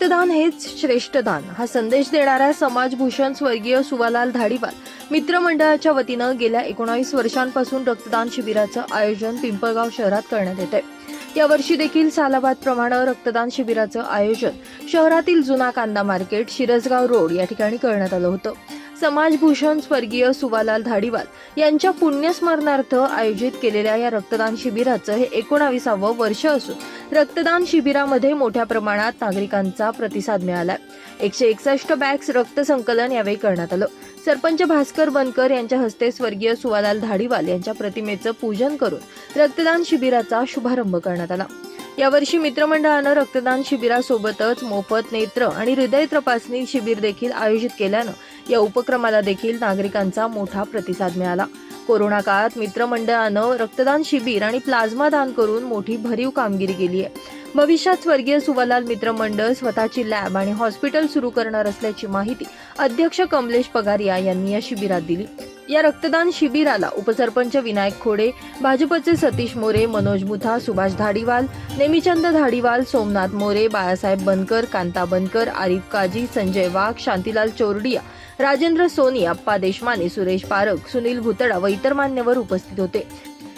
रक्तदान हेच श्रेष्ठ दान. हा संदेश देणाऱ्या समाजभूषण स्वर्गीय सुवालाल धाडीवाल मित्रमंडळाच्या वतीनं गेल्या एकोणावीस वर्षांपासून रक्तदान शिबिराचं आयोजन पिंपळगाव शहरात करण्यात येत आहे. यावर्षी देखील सालाबाद प्रमाणे रक्तदान शिबिराचं आयोजन शहरातील जुना कांदा मार्केट शिरसगाव रोड या ठिकाणी करण्यात आलं होतं. समाजभूषण स्वर्गीय सुवालाल धाडीवाल यांच्या पुण्यस्मरणार्थ आयोजित केलेल्या या रक्तदान शिबिराचं हे एकोणावीसावं वर्ष असून रक्तदान शिबिरामध्ये मोठ्या प्रमाणात नागरिकांचा प्रतिसाद मिळाला एकशे एकसष्ट बॅग्स रक्त संकलन यावेळी करण्यात आलं. सरपंच भास्कर बनकर यांच्या हस्ते स्वर्गीय सुवालाल धाडीवाल यांच्या प्रतिमेचं पूजन करून रक्तदान शिबिराचा शुभारंभ करण्यात आला. यावर्षी मित्रमंडळानं रक्तदान शिबिरासोबतच मोफत नेत्र आणि हृदय तपासणी शिबिर देखील आयोजित केल्यानं या उपक्रमाला देखील नागरिकांचा मोठा प्रतिसाद मिळाला. कोरोना काळात मित्रमंडळानं रक्तदान शिबिर आणि प्लाझ्मा दान करून मोठी भरीव कामगिरी केली आहे. भविष्यात स्वर्गीय सुवालाल मित्रमंडळ स्वतःची लॅब आणि हॉस्पिटल सुरू करणार असल्याची माहिती अध्यक्ष कमलेश पगारिया यांनी या शिबिरात दिली. या रक्तदान शिबिराला उपसरपंच विनायक खोडे भाजपचे सतीश मोरे मनोज मुथा सुभाष धाडीवाल नेमीचंद धाडीवाल सोमनाथ मोरे बाळासाहेब बनकर कांता बनकर आरिफ काजी संजय वाघ शांतीलाल चोरडिया राजेंद्र सोनी अप्पा देशमाने सुरेश पारख सुनील भुतडा व इतर मान्यवर उपस्थित होते.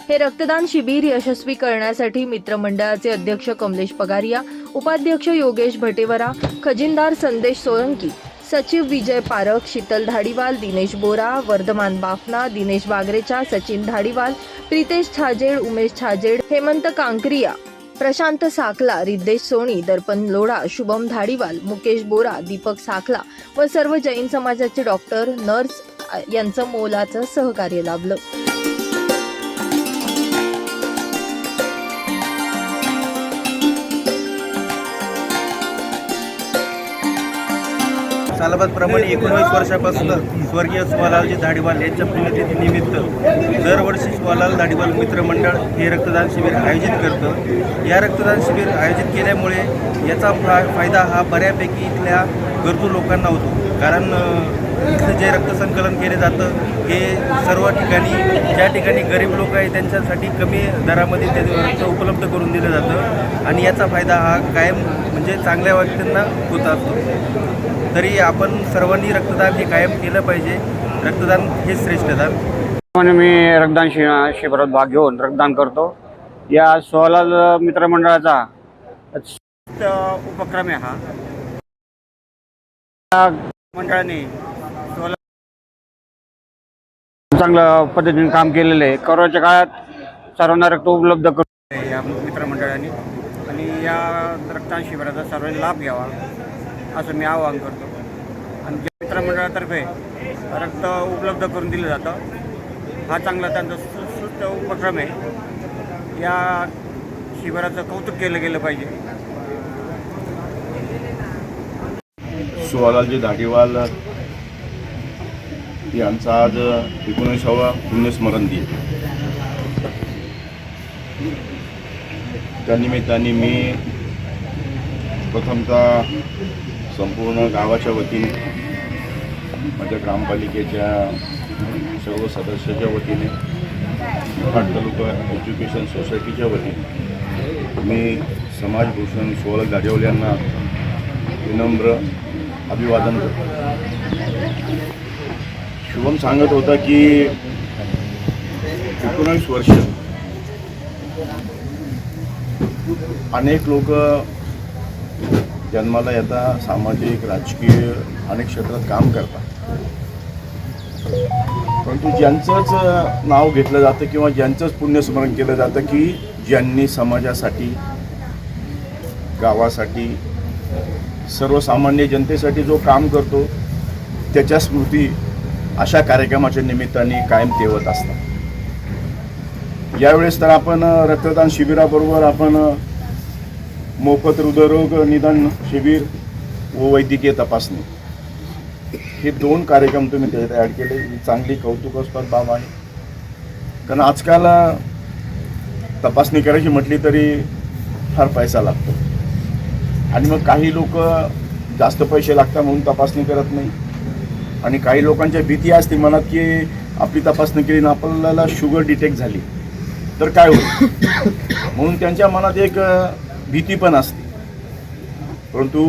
हे रक्तदान शिबिर यशस्वी करण्यासाठी मित्रमंडळाचे अध्यक्ष कमलेश पगारिया उपाध्यक्ष योगेश भटेवरा खजिनदार संदेश सोळंकी सचिव विजय पारख शीतल धाडीवाल दिनेश बोरा वर्धमान बाफना दिनेश बागरेचा सचिन धाडीवाल प्रितेश छाजेड उमेश छाजेड हेमंत कांकरिया प्रशांत साखला रिद्देश सोनी दर्पण लोढा शुभम धाडीवाल मुकेश बोरा दीपक साखला व सर्व जैन समाजाचे डॉक्टर नर्स यांचं मोलाचं सहकार्य लाभलं. सालाबादप्रमाणे एकोणवीस वर्षापासून स्वर्गीय सुवालालजी धाडीवाल यांच्या पुण्यतिथीनिमित्त दरवर्षी सुवालाल धाडीवाल मित्रमंडळ हे रक्तदान शिबिर आयोजित करतं. या रक्तदान शिबिर आयोजित केल्यामुळे याचा फा फायदा हा बऱ्यापैकी इथल्या गरजू लोकांना होतो. कारण इथलं जे रक्तसंकलन केले जातं हे सर्व ठिकाणी ज्या ठिकाणी गरीब लोक आहे त्यांच्यासाठी कमी दरामध्ये ते रक्त उपलब्ध करून दिलं जातं. आणि याचा फायदा हा कायम म्हणजे चांगल्या व्यक्तींना होत असतो. तरी आपण सर्वांनी रक्तदान हे कायम केलं पाहिजे. रक्तदान हे श्रेष्ठ दान. म्हणून मी रक्तदान शि शिबिरात भाग घेऊन रक्तदान करतो. या सोलाल मित्रमंडळाचा उपक्रम आहे हा. मंडळाने चांगल्या पद्धतीने काम केलेलं आहे. कोरोनाच्या काळात सर्वांना रक्त उपलब्ध करून या मित्रमंडळाने. आणि या रक्तदान शिबिराचा सर्वांनी लाभ घ्यावा असं मी आवाहन करतो. आणि ज्या मित्रमंडळातर्फे रक्त उपलब्ध करून दिलं जातं हा चांगला त्यांचा सुस्त उपक्रम आहे. या शिबिराचं कौतुक केलं गेलं पाहिजे. सुवालालजी धाडीवाल यांचा आज एकोणीसावा पुण्यस्मरण दिन. त्यानिमित्ताने मी प्रथमतः संपूर्ण गावाच्या वतीने माझ्या ग्रामपालिकेच्या सर्व सदस्याच्या वतीने घाट तालुका एज्युकेशन सोसायटीच्या वतीने मी समाजभूषण सोहळ गाजवल्यांना विनम्र अभिवादन करतो. शुभम सांगत होता की एकोणावीस वर्ष अनेक लोक जन्माला येतात सामाजिक राजकीय अनेक क्षेत्रात काम करतात. परंतु ज्यांचंच नाव घेतलं जातं किंवा ज्यांचंच पुण्यस्मरण केलं जातं की ज्यांनी समाजासाठी गावासाठी सर्वसामान्य जनतेसाठी जो काम करतो त्याच्या स्मृती अशा कार्यक्रमाच्या निमित्ताने कायम तेवत असतात. यावेळेस तर आपण रक्तदान शिबिराबरोबर आपण मोफत हृदयरोग निदान शिबिर व वैद्यकीय तपासणी हे दोन कार्यक्रम तुम्ही त्याच्यात ॲड केले. ही चांगली कौतुकास्पद बाब आहे. कारण आजकाल तपासणी करायची म्हटली तरी फार पैसा लागतो. आणि मग काही लोक जास्त पैसे लागतात म्हणून तपासणी करत नाही. आणि काही लोकांच्या भीती असते मनात की आपली तपासणी केली ना आपल्याला शुगर डिटेक्ट झाली तर काय होईल? म्हणून त्यांच्या मनात एक भीती पण असते. परंतु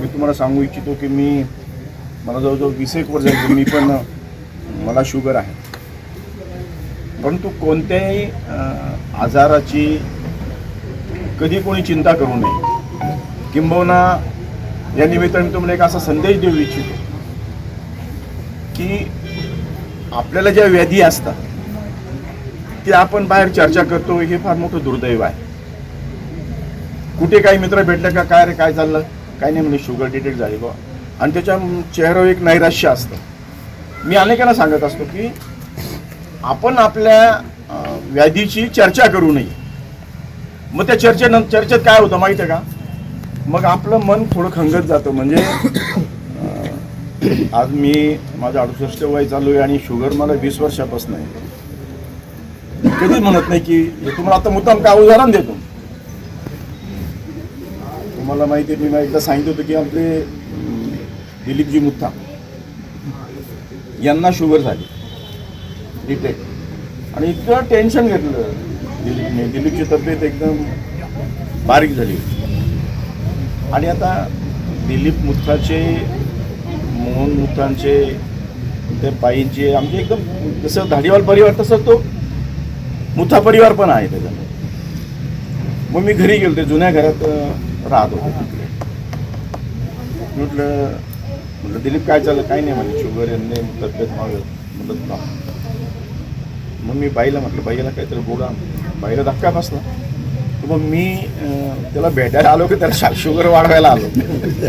मी तुम्हाला सांगू इच्छितो की मी मला जवळजवळ वीस एक वर्ष झाली, मी पण मला शुगर आहे. परंतु कोणत्याही आजाराची कधी कोणी चिंता करू नये. किंबहुना या निमित्ताने तुम्हाला एक असा संदेश देऊ इच्छितो. की आपल्याला ज्या व्याधी असतात ते आपण बाहेर चर्चा करतो हे फार मोठं दुर्दैव आहे. कुठे काही मित्र भेटले का काय रे काय चाललं? काय नाही म्हणजे शुगर डिटेक्ट झाली बा आणि त्याच्या चेहऱ्यावर एक नैराश्य असतं. मी अनेकांना सांगत असतो की आपण आपल्या व्याधीची चर्चा करू नये. मग त्या चर्चेनं चर्चेत काय होतं माहिती आहे का? मग आपलं मन थोडं खंगत जातं. म्हणजे आज मी माझ्या अडुसष्ट वय चालू आहे आणि शुगर मला वीस वर्षापासून आहे. कधीच म्हणत नाही की तुम्हाला आता मुद्दाम का उदाहरण देतो? तुम्हाला माहिती आहे मी एकदा सांगितलं होतं की आपले दिलीपजी मुत्था यांना शुगर झाली. डिटेक्ट आणि इतकं टेन्शन घेतलं दिलीपने. दिलीपची तब्येत एकदम बारीक झाली आणि आता दिलीप मुत्ताचे मोहन मुतांचे ते पायींचे आमचे एकदम जसं धाडीवाल परिवार तसं तो मुथा परिवार पण आहे त्याच्यामध्ये. मग मी घरी गेलो ते जुन्या घरात राहत होतो तिकडे. म्हटलं म्हटलं दिलीप काय चाललं? काय नाही म्हणजे शुगर यांनी तब्येत मागत म्हटलं "ना." मग मी बाईला म्हटलं बाईला काहीतरी बोला. बाईला धक्का बसला. तर मग मी त्याला भेटायला आलो की त्याला शुगर वाढवायला आलो.